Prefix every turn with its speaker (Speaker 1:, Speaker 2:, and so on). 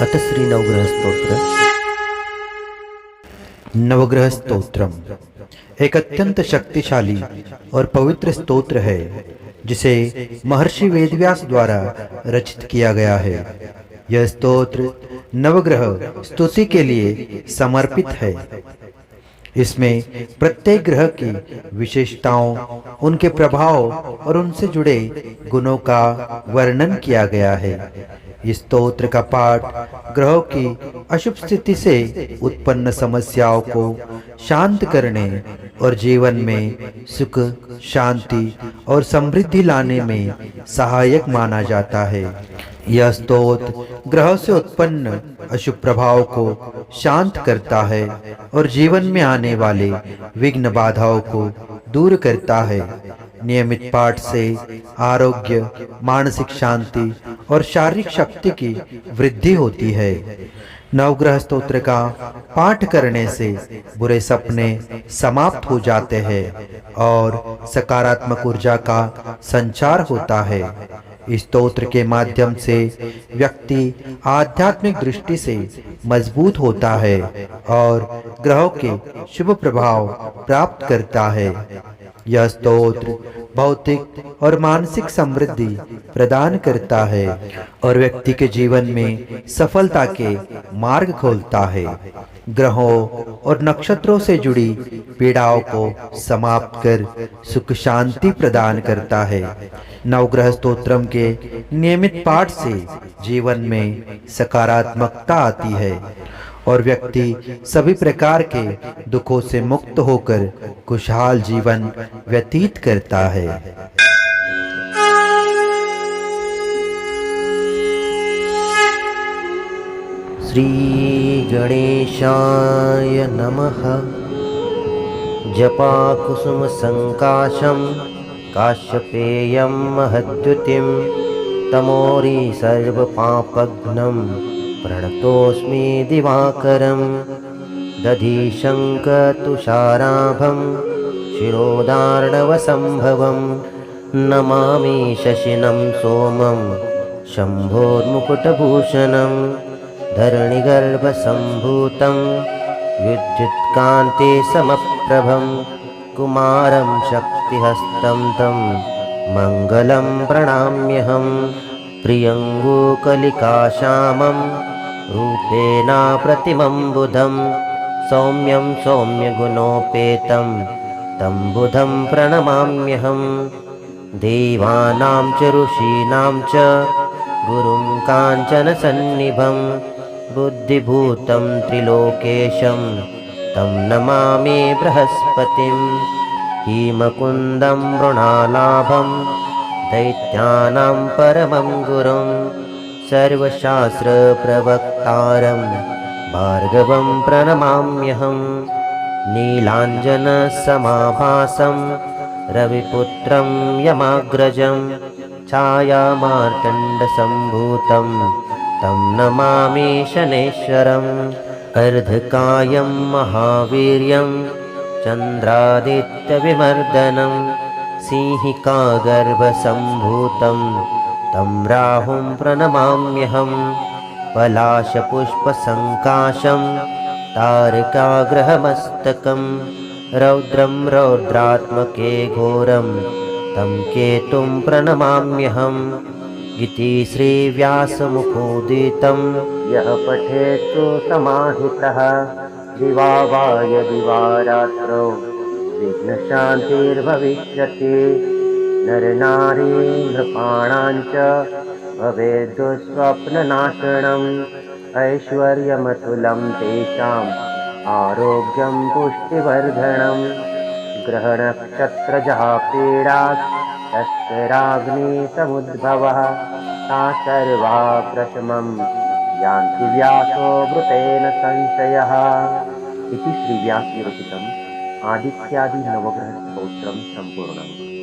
Speaker 1: अथ श्री नवग्रह स्त्रोत्र नवग्रह स्त्रोत्र एक अत्यंत शक्तिशाली और पवित्र स्तोत्र है, जिसे महर्षि वेदव्यास द्वारा रचित किया गया है। यह स्तोत्र नवग्रह स्तुति के लिए समर्पित है। इसमें प्रत्येक ग्रह की विशेषताओं, उनके प्रभाव और उनसे जुड़े गुणों का वर्णन किया गया है। इस स्तोत्र का पाठ ग्रहों की अशुभ स्थिति से उत्पन्न समस्याओं को शांत करने और जीवन में सुख, शांति और समृद्धि लाने में सहायक माना जाता है। यह स्तोत्र ग्रह से उत्पन्न अशुभ प्रभाव को शांत करता है और जीवन में आने वाले विघ्न बाधाओं को दूर करता है। नियमित पाठ से आरोग्य, मानसिक शांति और शारीरिक शक्ति की वृद्धि होती है। नवग्रह स्तोत्र का पाठ करने से बुरे सपने समाप्त हो जाते हैं और सकारात्मक ऊर्जा का संचार होता है। इस के माध्यम से व्यक्ति आध्यात्मिक दृष्टि से मज़बूत होता है और ग्रहों के शुभ प्रभाव प्राप्त करता है। यह स्तोत्र भौतिक और मानसिक समृद्धि प्रदान करता है और व्यक्ति के जीवन में सफलता के मार्ग खोलता है। ग्रहों और नक्षत्रों से जुड़ी पीड़ाओं को समाप्त कर सुख शांति प्रदान करता है। नवग्रह स्तोत्रम के नियमित पाठ से जीवन में सकारात्मकता आती है। और व्यक्ति सभी प्रकार के दुखों से मुक्त होकर खुशहाल जीवन व्यतीत करता है।
Speaker 2: श्री श्रीगणेशाय नमः। काश्यपेयं महद्युतिं तमोरि सर्वपापघ्नं प्रणतोऽस्मि दिवाकरं दधिशङ्कतुषाराभं शिरोदार्णवसम्भवं नमामि शशिनं सोमं शम्भोर्मुकुटभूषणम्। धरणिगर्भसम्भूतं विद्युत्कान्ते समप्रभं। कुमारं शक्तिहस्तं तं मङ्गलं प्रणाम्यहं। प्रियङ्गुकलिकाश्यामं रूपेणा प्रतिमं बुधं सौम्यं सौम्यगुणोपेतं तं बुधं प्रणमाम्यहं। देवानां च ऋषीणां च गुरुं काञ्चनसन्निभं बुद्धिभूतं त्रिलोकेशं तं नमामि बृहस्पतिं। हीमकुन्दं मृणालाभं दैत्यानां परमं गुरुं सर्वशास्त्रप्रवक्तारं भार्गवं प्रणमाम्यहं नीलाञ्जनसमाभासं रविपुत्रं यमाग्रजं छायामार्तण्डसम्भूतं तं नमामि शनेश्वरम् अर्धकायं महावीर्यं चन्द्रादित्यविमर्दनं सिंहिकागर्भसम्भूतं तं राहुं प्रणमाम्यहं पलाशपुष्पसङ्काशं तारकाग्रहमस्तकं रौद्रं रौद्रात्मके घोरं तं केतुं प्रणमाम्यहम् इति श्रीव्यासमुखोदितं। यः पठेत्सु समाहितः दिवा वा यदि वा रात्रौ विघ्नशान्तिर्भविष्यति नरनारी नृपाणां च भवेद्दुःस्वप्ननाशनम् ऐश्वर्यमतुलं तेषाम् आरोग्यं पुष्टिवर्धनम्। ग्रहणक्षत्रजः पीडात् तस्य सा सर्वा प्रशमं यान्ति व्यासो मृतेन संशयः। इति श्रीव्यासविरचितम् आदित्यादिनवग्रहस्तोत्रं सम्पूर्णम्